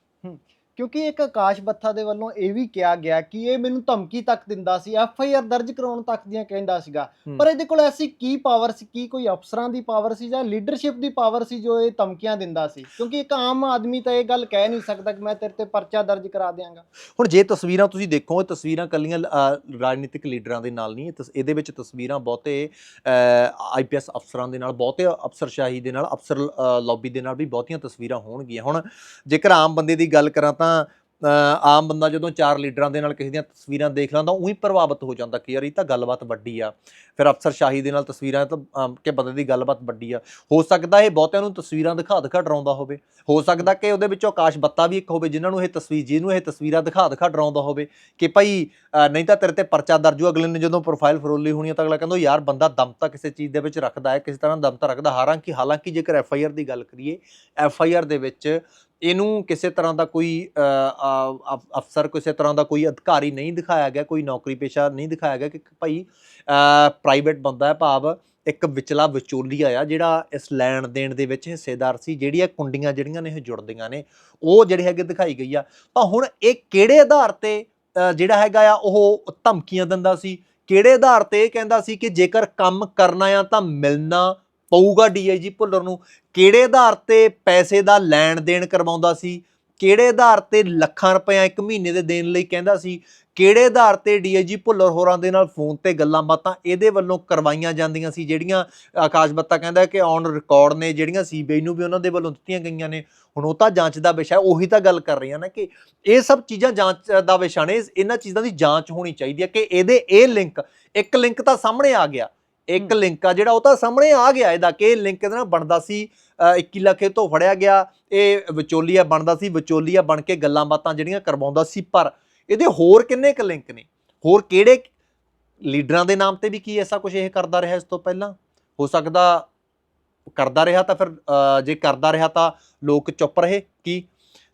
ਕਿਉਂਕਿ ਇੱਕ ਆਕਾਸ਼ ਬੱਥਾ ਦੇ ਵੱਲੋਂ ਇਹ ਵੀ ਕਿਹਾ ਗਿਆ ਕਿ ਇਹ ਮੈਨੂੰ ਧਮਕੀ ਤੱਕ ਦਿੰਦਾ ਸੀ ਐਫ ਆਈ ਆਰ ਦਰਜ ਕਰਾਉਣ ਤੱਕ ਦੀਆਂ ਕਹਿੰਦਾ ਸੀਗਾ। ਪਰ ਇਹਦੇ ਕੋਲ ਐਸੀ ਕੀ ਪਾਵਰ ਸੀ ਕੀ ਕੋਈ ਅਫਸਰਾਂ ਦੀ ਪਾਵਰ ਸੀ ਜਾਂ ਲੀਡਰਸ਼ਿਪ ਦੀ ਪਾਵਰ ਸੀ ਜੋ ਇਹ ਧਮਕੀਆਂ ਦਿੰਦਾ ਸੀ? ਕਿਉਂਕਿ ਇੱਕ ਆਮ ਆਦਮੀ ਤਾਂ ਇਹ ਗੱਲ ਕਹਿ ਨਹੀਂ ਸਕਦਾ ਕਿ ਮੈਂ ਤੇਰੇ ਤੇ ਪਰਚਾ ਦਰਜ ਕਰਾ ਦਿਆਂਗਾ। ਹੁਣ ਜੇ ਤਸਵੀਰਾਂ ਤੁਸੀਂ ਦੇਖੋ ਇਹ ਤਸਵੀਰਾਂ ਕੱਲੀਆਂ ਰਾਜਨੀਤਿਕ ਲੀਡਰਾਂ ਦੇ ਨਾਲ ਨਹੀਂ ਇਹਦੇ ਵਿੱਚ ਤਸਵੀਰਾਂ ਬਹੁਤੇ ਆਈਪੀਐਸ ਅਫਸਰਾਂ ਦੇ ਨਾਲ ਬਹੁਤੇ ਅਫਸਰਸ਼ਾਹੀ ਦੇ ਨਾਲ ਅਫਸਰ ਲਾਬੀ ਦੇ ਨਾਲ ਵੀ ਬਹੁਤੀਆਂ ਤਸਵੀਰਾਂ ਹੋਣਗੀਆਂ। ਹੁਣ ਜੇਕਰ ਆਮ ਬੰਦੇ ਦੀ ਗੱਲ ਕਰਾਂ ਤਾਂ ਆਮ ਬੰਦਾ ਜਦੋਂ ਚਾਰ ਲੀਡਰਾਂ ਦੇ ਨਾਲ ਕਿਸੇ ਦੀਆਂ ਤਸਵੀਰਾਂ ਦੇਖ ਲੈਂਦਾ, ਉਹੀ ਪ੍ਰਭਾਵਿਤ ਹੋ ਜਾਂਦਾ ਕਿ ਯਾਰ ਇਹ ਤਾਂ ਗੱਲਬਾਤ ਵੱਡੀ ਆ। ਫਿਰ ਅਫਸਰਸ਼ਾਹੀ ਦੇ ਨਾਲ ਤਸਵੀਰਾਂ ਤਾਂ ਕਿ ਬੰਦੇ ਦੀ ਗੱਲਬਾਤ ਵੱਡੀ ਆ। ਹੋ ਸਕਦਾ ਇਹ ਬਹੁਤਿਆਂ ਨੂੰ ਤਸਵੀਰਾਂ ਦਿਖਾ ਦਿਖਾ ਡਰਾਉਂਦਾ ਹੋਵੇ। ਹੋ ਸਕਦਾ ਕਿ ਉਹਦੇ ਵਿੱਚੋਂ ਆਕਾਸ਼ ਬੱਤਾ ਵੀ ਇੱਕ ਹੋਵੇ, ਜਿਨ੍ਹਾਂ ਨੂੰ ਇਹ ਤਸਵੀਰ ਜਿਹਨੂੰ ਇਹ ਤਸਵੀਰਾਂ ਦਿਖਾ ਦਿਖਾ ਡਰਾਉਂਦਾ ਹੋਵੇ ਕਿ ਭਾਈ ਨਹੀਂ ਤਾਂ ਤੇਰੇ ਤੇ ਪਰਚਾ ਦਰਜ ਹੋ ਅਗਲੇ ਨੇ ਜਦੋਂ ਪ੍ਰੋਫਾਈਲ ਫਰੋਲੀ ਹੋਣੀ ਤਾਂ ਅਗਲਾ ਕਹਿੰਦਾ, ਯਾਰ, ਬੰਦਾ ਦਮ ਤਾਂ ਕਿਸੇ ਚੀਜ਼ ਦੇ ਵਿੱਚ ਰੱਖਦਾ ਹੈ, ਕਿਸੇ ਤਰ੍ਹਾਂ ਦਮ ਤਾਂ ਰੱਖਦਾ ਹਾਲਾਂਕਿ ਹਾਲਾਂਕਿ ਜੇਕਰ ਐਫ ਆਈ ਆਰ ਦੀ ਗੱਲ ਕਰੀਏ ਐਫ ਆਈ ਆਰ ਦੇ ਵਿੱਚ ਇਹਨੂੰ ਕਿਸੇ ਤਰ੍ਹਾਂ ਦਾ ਕੋਈ ਅਫਸਰ ਕਿਸੇ ਤਰ੍ਹਾਂ ਦਾ ਕੋਈ ਅਧਿਕਾਰੀ ਨਹੀਂ ਦਿਖਾਇਆ ਗਿਆ, ਕੋਈ ਨੌਕਰੀ ਪੇਸ਼ਾ ਨਹੀਂ ਦਿਖਾਇਆ ਗਿਆ ਕਿ ਭਾਈ ਪ੍ਰਾਈਵੇਟ ਬੰਦਾ ਹੈ ਭਾਵ ਇੱਕ ਵਿਚਲਾ ਵਿਚੋਲੀਆ ਆ ਜਿਹੜਾ ਇਸ ਲੈਣ ਦੇਣ ਦੇ ਵਿੱਚ ਹਿੱਸੇਦਾਰ ਸੀ ਜਿਹੜੀਆਂ ਕੁੰਡੀਆਂ ਜਿਹੜੀਆਂ ਨੇ ਇਹ ਜੁੜਦੀਆਂ ਨੇ, ਉਹ ਜਿਹੜੇ ਹੈਗੇ ਦਿਖਾਈ ਗਈ ਆ। ਤਾਂ ਹੁਣ ਇਹ ਕਿਹੜੇ ਆਧਾਰ ਤੇ ਜਿਹੜਾ ਹੈਗਾ ਆ ਉਹ ਧਮਕੀਆਂ ਦਿੰਦਾ ਸੀ? ਕਿਹੜੇ ਆਧਾਰ ਤੇ ਇਹ ਕਹਿੰਦਾ ਸੀ ਕਿ ਜੇਕਰ ਕੰਮ ਕਰਨਾ ਆ ਤਾਂ ਮਿਲਣਾ ਪਊਗਾ ਡੀਆਈਜੀ ਭੁੱਲਰ ਨੂੰ, ਕਿਹੜੇ ਆਧਾਰ ਤੇ ਪੈਸੇ ਦਾ ਲੈਣ ਦੇਣ ਕਰਵਾਉਂਦਾ ਸੀ? ਕਿਹੜੇ ਆਧਾਰ ਤੇ ਲੱਖਾਂ ਰੁਪਏ ਇੱਕ ਮਹੀਨੇ ਦੇ ਦੇਣ ਲਈ ਕਹਿੰਦਾ ਸੀ? ਕਿਹੜੇ ਆਧਾਰ ਤੇ ਡੀਆਈਜੀ ਭੁੱਲਰ ਹੋਰਾਂ ਦੇ ਨਾਲ ਫੋਨ ਤੇ ਗੱਲਾਂ ਬਾਤਾਂ ਇਹਦੇ ਵੱਲੋਂ ਕਰਵਾਈਆਂ ਜਾਂਦੀਆਂ ਸੀ, ਜਿਹੜੀਆਂ ਆਕਾਸ਼ ਬੱਤਾ ਕਹਿੰਦਾ ਕਿ ਔਨ ਰਿਕਾਰਡ ਨੇ, ਜਿਹੜੀਆਂ ਸੀਬੀਆਈ ਨੂੰ ਵੀ ਉਹਨਾਂ ਦੇ ਵੱਲੋਂ ਦਿੱਤੀਆਂ ਗਈਆਂ ਨੇ। ਹੁਣ ਉਹ ਤਾਂ ਜਾਂਚ ਦਾ ਵਿਸ਼ਾ ਉਹੀ ਤਾਂ ਗੱਲ ਕਰ ਰਹੀਆਂ ਨਾ ਕਿ ਇਹ ਸਭ ਚੀਜ਼ਾਂ ਜਾਂਚ ਦਾ ਵਿਸ਼ਾ ਨੇ ਇਹਨਾਂ ਚੀਜ਼ਾਂ ਦੀ ਜਾਂਚ ਹੋਣੀ ਚਾਹੀਦੀ ਹੈ ਕਿ ਇਹਦੇ ਇਹ ਲਿੰਕ, ਇੱਕ ਲਿੰਕ ਤਾਂ ਸਾਹਮਣੇ ਆ ਗਿਆ। ਇੱਕ। ਲਿੰਕ ਆ ਜਿਹੜਾ ਉਹ ਤਾਂ ਸਾਹਮਣੇ ਆ ਗਿਆ ਇਹਦਾ ਕਿ ਇਹ ਲਿੰਕ ਇਹਦੇ ਨਾਲ ਬਣਦਾ ਸੀ ਅ, 21 ਲੱਖ ਤੋਂ ਫੜਿਆ ਗਿਆ ਇਹ ਵਿਚੋਲੀਆ ਬਣਦਾ ਸੀ ਵਿਚੋਲੀਆ ਬਣ ਕੇ ਗੱਲਾਂ ਬਾਤਾਂ ਜਿਹੜੀਆਂ ਕਰਵਾਉਂਦਾ ਸੀ ਪਰ ਇਹਦੇ ਹੋਰ ਕਿੰਨੇ ਕੁ ਲਿੰਕ ਨੇ? ਹੋਰ ਕਿਹੜੇ ਲੀਡਰਾਂ ਦੇ ਨਾਮ ਤੇ ਵੀ ਕੀ ਐਸਾ ਕੁਝ ਇਹ ਕਰਦਾ ਰਿਹਾ ਇਸ ਤੋਂ ਪਹਿਲਾਂ? ਹੋ ਸਕਦਾ ਕਰਦਾ ਰਿਹਾ ਤਾਂ ਫਿਰ ਜੇ ਕਰਦਾ ਰਿਹਾ ਤਾਂ ਲੋਕ ਚੁੱਪ ਰਹੇ ਕੀ?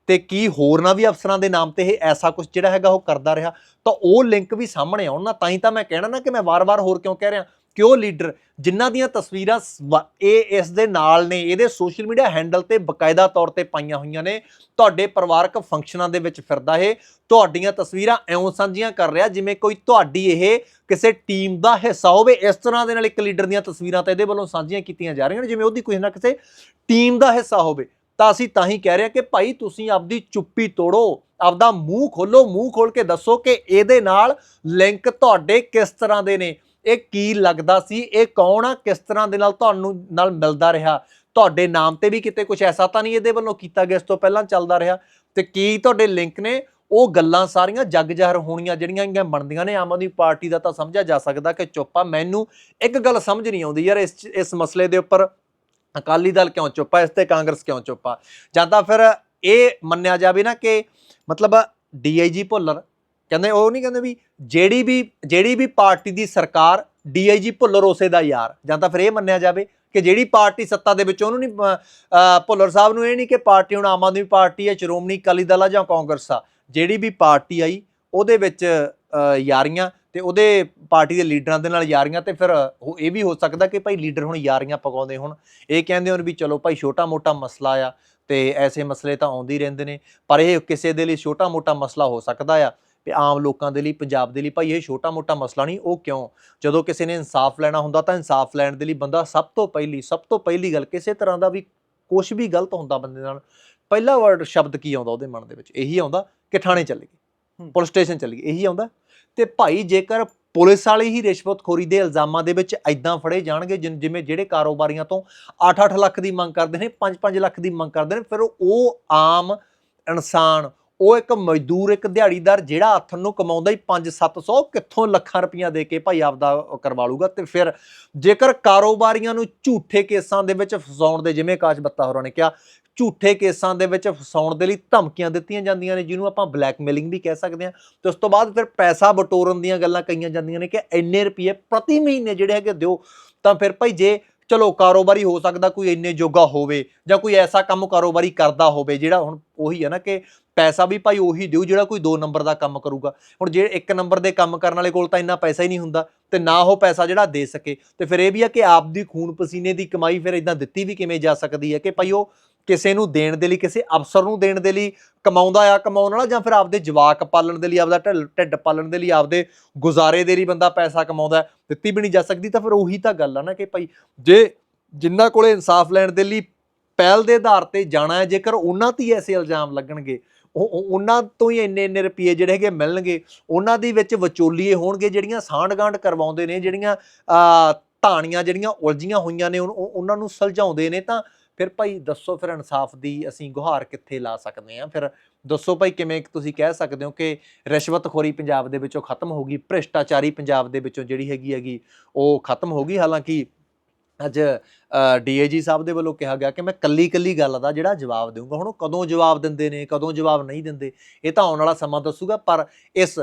ਤੇ ਕੀ ਹੋਰ ਨਾ ਵੀ ਅਫਸਰਾਂ ਦੇ ਨਾਮ ਤੇ ਇਹ ਐਸਾ ਕੁਝ ਜਿਹੜਾ ਹੈਗਾ ਉਹ ਕਰਦਾ ਰਿਹਾ? ਤਾਂ ਉਹ ਲਿੰਕ ਵੀ ਸਾਹਮਣੇ ਆਉਣ ਨਾ ਤਾਂ ਹੀ ਤਾਂ ਮੈਂ ਕਹਿਣਾ ਨਾ ਕਿ ਮੈਂ ਵਾਰ-ਵਾਰ ਹੋਰ ਕਿਉਂ ਕਹਿ ਰਿਹਾ ਕਿਉਂ ਲੀਡਰ? ਜਿਨ੍ਹਾਂ ਦੀਆਂ ਤਸਵੀਰਾਂ ਵ- ਇਹ ਇਸ ਦੇ ਨਾਲ ਨੇ, ਇਹਦੇ ਸੋਸ਼ਲ ਮੀਡੀਆ ਹੈਂਡਲ ਤੇ ਬਕਾਇਦਾ ਤੌਰ ਤੇ ਪਾਈਆਂ ਹੋਈਆਂ ਨੇ। ਤੁਹਾਡੇ ਪਰਿਵਾਰਕ ਫੰਕਸ਼ਨਾਂ ਦੇ ਵਿੱਚ ਫਿਰਦਾ ਇਹ। ਤੁਹਾਡੀਆਂ ਤਸਵੀਰਾਂ ਐਉਂ ਸਾਂਝੀਆਂ ਕਰ ਰਿਹਾ ਜਿਵੇਂ ਕੋਈ ਤੁਹਾਡੀ ਇਹ ਕਿਸੇ ਟੀਮ ਦਾ ਹਿੱਸਾ ਹੋਵੇ। ਇਸ ਤਰ੍ਹਾਂ ਦੇ ਨਾਲ ਇੱਕ ਲੀਡਰ ਦੀਆਂ ਤਸਵੀਰਾਂ ਤਾਂ ਇਹਦੇ ਵੱਲੋਂ ਸਾਂਝੀਆਂ ਕੀਤੀਆਂ ਜਾ ਰਹੀਆਂ ਨੇ। ਜਿਵੇਂ ਉਹਦੀ ਕਿਸੇ ਨਾ ਕਿਸੇ ਟੀਮ ਦਾ ਹਿੱਸਾ ਹੋਵੇ। ਤਾਂ ਅਸੀਂ ਤਾਂ ਹੀ ਕਹਿ ਰਹੇ ਹਾਂ ਕਿ ਭਾਈ ਤੁਸੀਂ ਆਪਦੀ ਚੁੱਪੀ ਤੋੜੋ, ਆਪਦਾ ਮੂੰਹ ਖੋਲੋ। ਮੂੰਹ ਖੋਲ ਕੇ ਦੱਸੋ ਕਿ ਇਹਦੇ ਨਾਲ ਲਿੰਕ ਤੁਹਾਡੇ ਕਿਸ ਤਰ੍ਹਾਂ ਦੇ ਨੇ। ਇਹ ਕੀ ਲੱਗਦਾ ਸੀ? ਇਹ ਕੌਣ ਆ? ਕਿਸ ਤਰ੍ਹਾਂ ਦੇ ਨਾਲ ਤੁਹਾਨੂੰ, ਨਾਲ ਮਿਲਦਾ ਰਿਹਾ? ਤੁਹਾਡੇ ਨਾਮ ਤੇ ਵੀ ਕਿਤੇ ਕੁਝ ਐਸਾ ਤਾਂ ਨਹੀਂ ਇਹਦੇ ਵੱਲੋਂ ਕੀਤਾ ਗਿਆ? ਇਸ ਤੋਂ ਪਹਿਲਾਂ ਚੱਲਦਾ ਰਿਹਾ। ਤੇ ਕੀ ਤੁਹਾਡੇ ਲਿੰਕ ਨੇ? ਉਹ ਗੱਲਾਂ ਸਾਰੀਆਂ ਜੱਗ ਜਹਿਰ ਹੋਣੀਆਂ ਜਿਹੜੀਆਂ ਇੰਗੀਆਂ ਬਣਦੀਆਂ ਨੇ ਆਮ ਆਦਮੀ ਪਾਰਟੀ ਦਾ ਤਾਂ ਸਮਝਿਆ ਜਾ ਸਕਦਾ ਕਿ ਚੁੱਪ ਆ। ਮੈਨੂੰ ਇੱਕ ਗੱਲ ਸਮਝ ਨਹੀਂ ਆਉਂਦੀ ਯਾਰ ਇਸ ਇਸ ਮਸਲੇ ਦੇ ਉੱਪਰ। ਅਕਾਲੀ ਦਲ ਕਿਉਂ ਚੁੱਪ ਆ? ਇਸ ਤੇ ਕਾਂਗਰਸ ਕਿਉਂ ਚੁੱਪ ਆ? ਜਾਂ ਤਾਂ ਫਿਰ ਇਹ ਮੰਨਿਆ ਜਾਵੇ ਨਾ ਕਿ ਮਤਲਬ ਡੀਆਈਜੀ ਭੁੱਲਰ ਕਹਿੰਦੇ ਉਹ ਨਹੀਂ ਕਹਿੰਦੇ ਵੀ ਜਿਹੜੀ ਵੀ ਜਿਹੜੀ ਵੀ ਪਾਰਟੀ ਦੀ ਸਰਕਾਰ ਡੀਆਈਜੀ ਭੁੱਲਰ ਉਸੇ ਦਾ ਯਾਰ, ਜਾਂ ਤਾਂ ਫਿਰ ਇਹ ਮੰਨਿਆ ਜਾਵੇ ਕਿ ਜਿਹੜੀ ਪਾਰਟੀ ਸੱਤਾ ਦੇ ਵਿੱਚ ਉਹਨੂੰ ਨਹੀਂ ਭੁੱਲਰ ਸਾਹਿਬ ਨੂੰ ਇਹ ਨਹੀਂ ਕਿ ਪਾਰਟੀ ਹੁਣ ਆਮ ਆਦਮੀ ਪਾਰਟੀ ਹੈ, ਸ਼੍ਰੋਮਣੀ ਅਕਾਲੀ ਦਲ ਆ ਜਾਂ ਕਾਂਗਰਸ ਆ, ਜਿਹੜੀ ਵੀ ਪਾਰਟੀ ਆਈ ਉਹਦੇ ਵਿੱਚ ਯਾਰੀਆਂ ਤੇ ਉਹਦੇ ਪਾਰਟੀ ਦੇ ਲੀਡਰਾਂ ਦੇ ਨਾਲ ਯਾਰੀਆਂ ਤੇ ਫਿਰ ਉਹ ਇਹ ਵੀ ਹੋ ਸਕਦਾ ਕਿ ਭਾਈ ਲੀਡਰ ਹੁਣ ਯਾਰੀਆਂ ਪਕਾਉਂਦੇ ਹੁਣ। ਇਹ ਕਹਿੰਦੇ ਹੋਣ ਵੀ ਚਲੋ ਭਾਈ ਛੋਟਾ ਮੋਟਾ ਮਸਲਾ ਆ ਤੇ ਐਸੇ ਮਸਲੇ ਤਾਂ ਆਉਂਦੇ ਹੀ ਰਹਿੰਦੇ ਨੇ, ਪਰ ਇਹ ਕਿਸੇ ਦੇ ਲਈ ਛੋਟਾ ਮੋਟਾ ਮਸਲਾ ਹੋ ਸਕਦਾ ਆ। ਤੇ ਆਮ ਲੋਕਾਂ ਦੇ ਲਈ ਪੰਜਾਬ ਦੇ ਲਈ ਭਾਈ ਇਹ ਛੋਟਾ ਮੋਟਾ ਮਸਲਾ ਨਹੀਂ ਉਹ ਕਿਉਂ? ਜਦੋਂ ਕਿਸੇ ਨੇ ਇਨਸਾਫ ਲੈਣਾ ਹੁੰਦਾ ਤਾਂ ਇਨਸਾਫ ਲੈਣ ਦੇ ਲਈ ਬੰਦਾ ਸਭ ਤੋਂ ਪਹਿਲੀ ਸਭ ਤੋਂ ਪਹਿਲੀ ਗੱਲ ਕਿਸੇ ਤਰ੍ਹਾਂ ਦਾ ਵੀ ਕੁਝ ਵੀ ਗਲਤ ਹੁੰਦਾ ਬੰਦੇ ਨਾਲ ਪਹਿਲਾ ਵਰਡ ਸ਼ਬਦ ਕੀ ਆਉਂਦਾ ਉਹਦੇ ਮਨ ਦੇ ਵਿੱਚ? ਇਹੀ ਆਉਂਦਾ ਕਿ ਥਾਣੇ ਚੱਲੇ ਗਏ। ਪੁਲਿਸ ਸਟੇਸ਼ਨ ਚੱਲੇ ਗਏ ਇਹੀ ਆਉਂਦਾ। ਤੇ ਭਾਈ ਜੇਕਰ ਪੁਲਿਸ ਵਾਲੇ ਹੀ ਰਿਸ਼ਵਤਖੋਰੀ ਦੇ ਇਲਜ਼ਾਮਾਂ ਦੇ ਵਿੱਚ ਐਦਾਂ ਫੜੇ ਜਾਣਗੇ ਜਿਵੇਂ ਜਿਹੜੇ ਕਾਰੋਬਾਰੀਆਂ ਤੋਂ 8-8 ਲੱਖ ਦੀ ਮੰਗ ਕਰਦੇ ਨੇ 5-5 ਲੱਖ ਦੀ ਮੰਗ ਕਰਦੇ ਨੇ ਫਿਰ ਉਹ ਆਮ ਇਨਸਾਨ ਉਹ ਇੱਕ ਮਜ਼ਦੂਰ, ਇੱਕ ਦਿਹਾੜੀਦਾਰ ਜਿਹੜਾ ਹੱਥ ਨੂੰ ਕਮਾਉਂਦਾ ਹੀ 5-700 ਕਿੱਥੋਂ ਲੱਖਾਂ ਰੁਪਈਆ ਦੇ ਕੇ ਭਾਈ ਆਪਦਾ ਕਰਵਾ ਲੂਗਾ? ਤੇ ਫਿਰ ਜੇਕਰ ਕਾਰੋਬਾਰੀਆਂ ਨੂੰ ਝੂਠੇ ਕੇਸਾਂ ਦੇ ਵਿੱਚ ਫਸਾਉਣ ਦੇ, ਜਿਵੇਂ ਕਾਸ਼ ਬੱਤਾ ਹੋਰਾਂ ਨੇ ਕਿਹਾ, ਝੂਠੇ ਕੇਸਾਂ ਦੇ ਵਿੱਚ ਫਸਾਉਣ ਦੇ ਲਈ ਧਮਕੀਆਂ ਦਿੱਤੀਆਂ ਜਾਂਦੀਆਂ ਨੇ, ਜਿਹਨੂੰ ਆਪਾਂ ਬਲੈਕਮੇਲਿੰਗ ਵੀ ਕਹਿ ਸਕਦੇ ਹਾਂ। ਤੇ ਉਸ ਤੋਂ ਬਾਅਦ ਫਿਰ ਪੈਸਾ ਬਟੋਰਨ ਦੀਆਂ ਗੱਲਾਂ ਕਹੀਆਂ ਜਾਂਦੀਆਂ ਨੇ ਕਿ ਇੰਨੇ ਰੁਪਏ ਪ੍ਰਤੀ ਮਹੀਨੇ ਜਿਹੜੇ ਹੈਗੇ ਦਿਓ। ਤਾਂ ਫਿਰ ਭਾਈ ਜੇ ਚਲੋ ਕਾਰੋਬਾਰੀ ਹੋ ਸਕਦਾ ਕੋਈ ਇੰਨੇ ਜੋਗਾ ਹੋਵੇ ਜਾਂ ਕੋਈ ਐਸਾ ਕੰਮ ਕਾਰੋਬਾਰੀ ਕਰਦਾ ਹੋਵੇ, ਜਿਹੜਾ ਹੁਣ ਉਹੀ ਹੈ ਨਾ ਕਿ ਪੈਸਾ ਵੀ ਭਾਈ ਉਹੀ ਦਿਓ ਜਿਹੜਾ ਕੋਈ 2 ਨੰਬਰ ਦਾ ਕੰਮ ਕਰੂਗਾ। ਹੁਣ ਜੇ 1 ਨੰਬਰ ਦੇ ਕੰਮ ਕਰਨ ਵਾਲੇ ਕੋਲ ਤਾਂ ਇੰਨਾ ਪੈਸਾ ਹੀ ਨਹੀਂ ਹੁੰਦਾ ਤੇ ਨਾ ਉਹ ਪੈਸਾ ਜਿਹੜਾ ਦੇ ਸਕੇ। ਤੇ ਫਿਰ ਇਹ ਵੀ ਆ ਕਿ ਆਪ ਦੀ ਖੂਨ ਪਸੀਨੇ ਦੀ ਕਮਾਈ ਫਿਰ ਇਦਾਂ ਦਿੱਤੀ ਵੀ ਕਿਵੇਂ ਜਾ ਸਕਦੀ ਹੈ ਕਿ ਭਾਈ ਉਹ ਕਿਸੇ ਨੂੰ ਦੇਣ ਦੇ ਲਈ, ਕਿਸੇ ਅਫਸਰ ਨੂੰ ਦੇਣ ਦੇ ਲਈ ਕਮਾਉਂਦਾ ਆ ਕਮਾਉਣ ਵਾਲਾ ਜਾਂ ਫਿਰ ਆਪਦੇ ਜਵਾਕ ਪਾਲਣ ਦੇ ਲਈ, ਆਪਦਾ ਢਿੱਲ- ਢਿੱਡ ਪਾਲਣ ਦੇ ਲਈ, ਆਪਦੇ ਗੁਜ਼ਾਰੇ ਦੇ ਲਈ ਬੰਦਾ ਪੈਸਾ ਕਮਾਉਂਦਾ ਦਿੱਤੀ ਵੀ ਨਹੀਂ ਜਾ ਸਕਦੀ ਤਾਂ ਫਿਰ ਉਹੀ ਤਾਂ ਗੱਲ ਆ ਨਾ ਕਿ ਭਾਈ ਜੇ ਜਿਨ੍ਹਾਂ ਕੋਲੇ ਇਨਸਾਫ ਲੈਣ ਦੇ ਲਈ ਪਹਿਲ ਦੇ ਆਧਾਰ ਤੇ ਜਾਣਾ ਹੈ, ਜੇਕਰ ਉਹਨਾਂ ਤੇ ਹੀ ਐਸੇ ਇਲਜ਼ਾਮ ਲੱਗਣਗੇ ਉਹਨਾਂ ਤੋਂ ਹੀ ਇੰਨੇ ਇੰਨੇ ਰੁਪਏ ਜਿਹੜੇ ਹੈਗੇ ਮਿਲਣਗੇ, ਉਹਨਾਂ ਦੇ ਵਿੱਚ ਵਿਚੋਲੀਏ ਹੋਣਗੇ ਜਿਹੜੀਆਂ ਸਾਂਢ-ਗਾਂਢ ਕਰਵਾਉਂਦੇ ਨੇ, ਜਿਹੜੀਆਂ ਆ ਧਾਣੀਆਂ ਜਿਹੜੀਆਂ ਉਲਝੀਆਂ ਹੋਈਆਂ ਨੇ ਉਹਨ- ਉਹ- ਉਹਨਾਂ ਨੂੰ ਸੁਲਝਾਉਂਦੇ ਨੇ, ਤਾਂ ਫਿਰ ਭਾਈ ਦੱਸੋ ਫਿਰ ਇਨਸਾਫ ਦੀ ਅਸੀਂ ਗੁਹਾਰ ਕਿੱਥੇ ਲਾ ਸਕਦੇ ਹਾਂ? ਫਿਰ ਦੱਸੋ ਭਾਈ ਕਿਵੇਂ ਤੁਸੀਂ ਕਹਿ ਸਕਦੇ ਹੋ ਕਿ ਰਿਸ਼ਵਤਖੋਰੀ ਪੰਜਾਬ ਦੇ ਵਿੱਚੋਂ ਖਤਮ ਹੋ ਗਈ, ਭ੍ਰਿਸ਼ਟਾਚਾਰੀ ਪੰਜਾਬ ਦੇ ਵਿੱਚੋਂ ਜਿਹੜੀ ਹੈਗੀ ਹੈਗੀ, ਉਹ ਖਤਮ ਹੋ ਗਈ? ਹਾਲਾਂਕਿ ਅੱਜ ਡੀਏਜੀ ਸਾਹਿਬ ਦੇ ਵੱਲੋਂ ਕਿਹਾ ਗਿਆ ਕਿ ਮੈਂ ਕੱਲੀ ਕੱਲੀ ਗੱਲ ਦਾ ਜਿਹੜਾ ਜਵਾਬ ਦੇਵਾਂਗਾ ਹੁਣ ਉਹ ਕਦੋਂ ਜਵਾਬ ਦਿੰਦੇ ਨੇ ਕਦੋਂ ਜਵਾਬ ਨਹੀਂ ਦਿੰਦੇ ਇਹ ਤਾਂ ਆਉਣ ਵਾਲਾ ਸਮਾਂ ਦੱਸੂਗਾ ਪਰ ਇਸ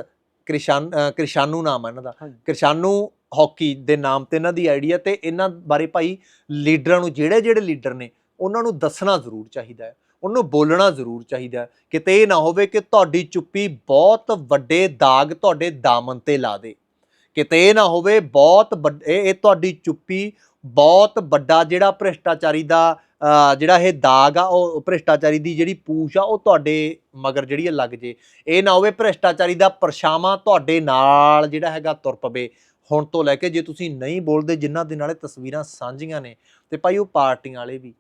ਕ੍ਰਿਸ਼ਨ ਕ੍ਰਿਸ਼ਾਨੂ ਨਾਮ ਹੈ ਇਹਨਾਂ ਦਾ। ਕ੍ਰਿਸ਼ਾਨੂ ਹਾਕੀ ਦੇ ਨਾਮ ਤੇ ਇਹਨਾਂ ਦੀ ਆਈਡੀਆ ਤੇ ਇਹਨਾਂ ਬਾਰੇ ਭਾਈ ਲੀਡਰਾਂ ਨੂੰ ਜਿਹੜੇ ਜਿਹੜੇ ਲੀਡਰ ਨੇ ਉਹਨਾਂ ਨੂੰ ਦੱਸਣਾ ਜ਼ਰੂਰ ਚਾਹੀਦਾ ਹੈ ਉਹਨੂੰ ਬੋਲਣਾ ਜ਼ਰੂਰ ਚਾਹੀਦਾ ਹੈ ਕਿਤੇ ਇਹ ਨਾ ਹੋਵੇ ਕਿ ਤੁਹਾਡੀ ਚੁੱਪੀ ਬਹੁਤ ਵੱਡੇ ਦਾਗ ਤੁਹਾਡੇ ਦਾਮਨ ਤੇ ਲਾ ਦੇ ਕਿਤੇ ਇਹ ਨਾ ਹੋਵੇ ਬਹੁਤ ਵੱਡੇ ਇਹ ਤੁਹਾਡੀ ਚੁੱਪੀ ਬਹੁਤ ਵੱਡਾ ਜਿਹੜਾ ਭ੍ਰਿਸ਼ਟਾਚਾਰੀ ਦਾ ਜਿਹੜਾ ਇਹ ਦਾਗ ਆ, ਉਹ ਭ੍ਰਿਸ਼ਟਾਚਾਰੀ ਦੀ ਜਿਹੜੀ ਪੂਛ ਆ, ਉਹ ਤੁਹਾਡੇ ਮਗਰ ਜਿਹੜੀ ਇਹ ਲੱਗ ਜੇ। ਇਹ ਨਾ ਹੋਵੇ ਭ੍ਰਿਸ਼ਟਾਚਾਰੀ ਦਾ ਪਰਛਾਵਾਂ ਤੁਹਾਡੇ ਨਾਲ ਜਿਹੜਾ ਹੈਗਾ ਤੁਰ ਪਵੇ। ਹੁਣ ਤੋਂ ਲੈ ਕੇ ਜੇ ਤੁਸੀਂ ਨਹੀਂ ਬੋਲਦੇ, ਜਿਨ੍ਹਾਂ ਦੇ ਨਾਲੇ ਤਸਵੀਰਾਂ ਸਾਂਝੀਆਂ ਨੇ, ਤੇ ਭਾਈ ਉਹ ਪਾਰਟੀਆਂ ਵਾਲੇ ਵੀ,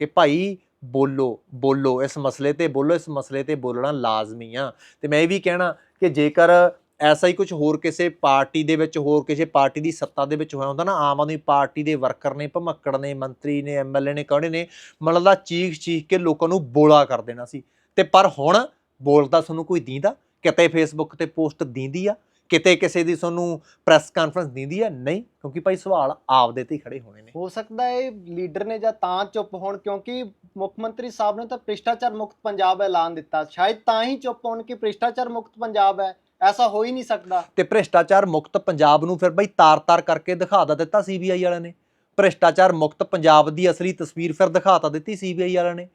ਕਿ ਭਾਈ ਬੋਲੋ ਬੋਲੋ, ਇਸ ਮਸਲੇ ਤੇ ਬੋਲੋ, ਇਸ ਮਸਲੇ ਤੇ ਬੋਲਣਾ ਲਾਜ਼ਮੀ ਆ। ਤੇ ਮੈਂ ਇਹ ਵੀ ਕਹਿਣਾ ਕਿ ਜੇਕਰ ਐਸਾ ਹੀ ਕੁਝ ਹੋਰ ਕਿਸੇ ਪਾਰਟੀ ਦੇ ਵਿੱਚ, ਹੋਰ ਕਿਸੇ ਪਾਰਟੀ ਦੀ ਸੱਤਾ ਦੇ ਵਿੱਚ ਹੋਇਆ ਹੁੰਦਾ ਨਾ, ਆਮ ਆਦਮੀ ਪਾਰਟੀ ਦੇ ਵਰਕਰ ਨੇ, ਭਮੱਕੜ ਨੇ, ਮੰਤਰੀ ਨੇ ਐਮਐਲਏ ਨੇ ਕਹਣੇ ਨੇ, ਮਤਲਬ ਦਾ ਚੀਖ ਚੀਖ ਕੇ ਲੋਕਾਂ ਨੂੰ ਬੋਲਾ ਕਰ ਦੇਣਾ ਸੀ। ਤੇ ਪਰ ਹੁਣ ਬੋਲਦਾ ਤੁਹਾਨੂੰ ਕੋਈ ਦੀਂਦਾ? ਕਿਤੇ ਫੇਸਬੁੱਕ ਤੇ ਪੋਸਟ ਦੀਂਦੀ ਆ? ਕਿਤੇ ਕਿਸੇ ਦੀ ਤੁਹਾਨੂੰ ਪ੍ਰੈਸ ਕਾਨਫਰੰਸ ਦਿੰਦੀ ਆ? ਨਹੀਂ, ਕਿਉਂਕਿ ਭਾਈ ਸਵਾਲ ਆਪਦੇ ਤੇ ਹੀ ਖੜੇ ਹੋਣੇ ਨੇ। ਹੋ ਸਕਦਾ ਹੈ ਲੀਡਰ ਨੇ ਜਾਂ ਤਾਂ ਚੁੱਪ ਹੋਣ, ਕਿਉਂਕਿ ਮੁੱਖ ਮੰਤਰੀ ਸਾਹਿਬ ਨੇ ਤਾਂ ਭ੍ਰਿਸ਼ਟਾਚਾਰ ਮੁਕਤ ਪੰਜਾਬ ਐਲਾਨ ਦਿੱਤਾ। ਸ਼ਾਇਦ ਤਾਂ ਹੀ ਚੁੱਪ ਹੋਣ ਕਿ ਭ੍ਰਿਸ਼ਟਾਚਾਰ ਮੁਕਤ ਪੰਜਾਬ ਹੈ। ਐਸਾ ਹੋ ਹੀ ਨਹੀਂ ਸਕਦਾ। ਤੇ ਭ੍ਰਿਸ਼ਟਾਚਾਰ ਮੁਕਤ ਪੰਜਾਬ ਨੂੰ ਫਿਰ ਬਈ ਤਾਰ-ਤਾਰ ਕਰਕੇ ਦਿਖਾ ਦਾ ਦਿੱਤਾ ਸੀਬੀਆਈ ਵਾਲਿਆਂ ਨੇ। ਭ੍ਰਿਸ਼ਟਾਚਾਰ ਮੁਕਤ ਪੰਜਾਬ ਦੀ ਅਸਲੀ ਤਸਵੀਰ ਫਿਰ ਦਿਖਾ ਤਾਂ ਦਿੱਤੀ ਸੀਬੀਆਈ ਵਾਲਿਆਂ ਨੇ।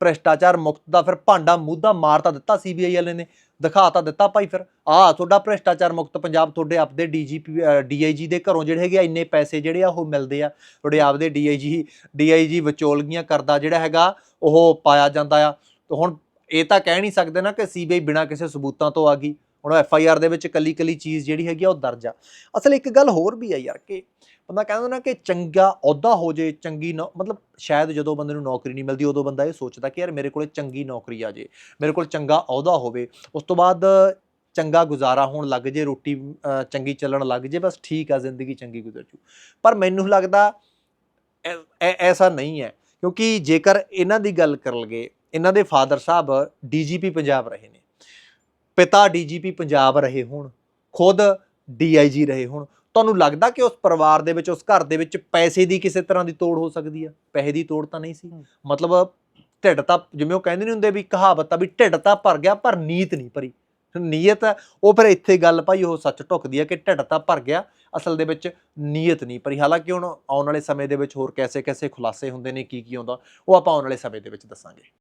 ਭ੍ਰਿਸ਼ਟਾਚਾਰ ਮੁਕਤ ਦਾ ਫਿਰ ਭਾਂਡਾ ਮੂਧਾ ਮਾਰ ਤਾਂ ਦਿੱਤਾ ਸੀਬੀਆਈ ਵਾਲਿਆਂ ਨੇ। ਦਿਖਾ ਤਾਂ ਦਿੱਤਾ ਭਾਈ ਫਿਰ ਆਹ ਤੁਹਾਡਾ ਭ੍ਰਿਸ਼ਟਾਚਾਰ ਮੁਕਤ ਪੰਜਾਬ ਤੁਹਾਡੇ ਆਪਦੇ ਡੀਜੀਪੀ ਡੀਆਈਜੀ ਦੇ ਘਰੋਂ ਜਿਹੜੇ ਹੈਗੇ ਆ, ਇੰਨੇ ਪੈਸੇ ਜਿਹੜੇ ਆ ਉਹ ਮਿਲਦੇ ਆ। ਤੁਹਾਡੇ ਆਪਦੇ ਡੀਆਈਜੀ ਡੀਆਈਜੀ ਵਿਚੋਲਗੀਆਂ ਕਰਦਾ ਜਿਹੜਾ ਹੈਗਾ, ਉਹ ਪਾਇਆ ਜਾਂਦਾ ਆ। ਤੇ ਹੁਣ ਇਹ ਤਾਂ ਕਹਿ ਨਹੀਂ ਸਕਦੇ ਨਾ ਕਿ ਸੀਬੀਆਈ ਬਿਨਾਂ ਕਿਸੇ ਸਬੂਤਾਂ ਤੋਂ ਆ ਗਈ। ਹੁਣ ਐਫ ਆਈ ਆਰ ਦੇ ਵਿੱਚ ਕੱਲੀ ਕੱਲੀ ਚੀਜ਼ ਜਿਹੜੀ ਹੈਗੀ ਆ, ਉਹ ਦਰਜ ਆ। ਅਸਲ ਇੱਕ ਗੱਲ ਹੋਰ ਵੀ ਆ ਯਾਰ ਕਿ ਬੰਦਾ ਕਹਿੰਦਾ ਨਾ ਕਿ ਚੰਗਾ ਅਹੁਦਾ ਹੋ ਜੇ, ਚੰਗੀ ਨੌ- ਮਤਲਬ ਸ਼ਾਇਦ ਜਦੋਂ ਬੰਦੇ ਨੂੰ ਨੌਕਰੀ ਨਹੀਂ ਮਿਲਦੀ, ਉਦੋਂ ਬੰਦਾ ਇਹ ਸੋਚਦਾ ਕਿ ਯਾਰ ਮੇਰੇ ਕੋਲੇ ਚੰਗੀ ਨੌਕਰੀ ਆ ਜੇ, ਮੇਰੇ ਕੋਲ ਚੰਗਾ ਅਹੁਦਾ ਹੋਵੇ, ਉਸ ਤੋਂ ਬਾਅਦ ਚੰਗਾ ਗੁਜ਼ਾਰਾ ਹੋਣ ਲੱਗ ਜੇ, ਰੋਟੀ ਚੰਗੀ ਚੱਲਣ ਲੱਗ ਜੇ, ਬਸ ਠੀਕ ਆ, ਜ਼ਿੰਦਗੀ ਚੰਗੀ ਗੁਜ਼ਰ ਜੂ। ਪਰ ਮੈਨੂੰ ਲੱਗਦਾ ਐਸਾ ਨਹੀਂ ਹੈ, ਕਿਉਂਕਿ ਜੇਕਰ ਇਹਨਾਂ ਦੀ ਗੱਲ ਕਰ ਲਗੇ ਇਹਨਾਂ ਦੇ ਫਾਦਰ ਸਾਹਿਬ ਡੀਜੀਪੀ ਪੰਜਾਬ ਰਹੇ ਨੇ। ਪਿਤਾ ਡੀਜੀਪੀ ਪੰਜਾਬ ਰਹੇ ਹੋਣ ਖੁਦ ਡੀਆਈਜੀ ਰਹੇ ਹੋਣ ਤੁਹਾਨੂੰ ਲੱਗਦਾ ਕਿ ਉਸ ਪਰਿਵਾਰ ਦੇ ਵਿੱਚ ਉਸ ਘਰ ਦੇ ਵਿੱਚ ਪੈਸੇ ਦੀ ਕਿਸੇ ਤਰ੍ਹਾਂ ਦੀ ਤੋੜ ਹੋ ਸਕਦੀ ਆ? ਪੈਸੇ ਦੀ ਤੋੜ ਤਾਂ ਨਹੀਂ ਸੀ। ਮਤਲਬ ਢਿੱਡ ਤਾਂ ਜਿਵੇਂ ਉਹ ਕਹਿੰਦੇ ਨਹੀਂ ਹੁੰਦੇ ਵੀ ਕਹਾਵਤ ਆ ਵੀ ਢਿੱਡ ਤਾਂ ਭਰ ਗਿਆ ਪਰ ਨੀਤ ਨਹੀਂ ਭਰੀ। ਨੀਅਤ ਉਹ ਫਿਰ ਇੱਥੇ ਗੱਲ ਭਾਈ ਉਹ ਸੱਚ ਢੁੱਕਦੀ ਆ ਕਿ ਢਿੱਡ ਤਾਂ ਭਰ ਗਿਆ ਅਸਲ ਦੇ ਵਿੱਚ ਨੀਅਤ ਨਹੀਂ ਭਰੀ। ਹਾਲਾਂਕਿ ਹੁਣ ਆਉਣ ਵਾਲੇ ਸਮੇਂ ਦੇ ਵਿੱਚ ਹੋਰ ਕੈਸੇ ਕੈਸੇ ਖੁਲਾਸੇ ਹੁੰਦੇ ਨੇ ਕੀ ਕੀ ਆਉਂਦਾ ਉਹ ਆਪਾਂ ਆਉਣ ਵਾਲੇ ਸਮੇਂ ਦੇ ਵਿੱਚ ਦੱਸਾਂਗੇ।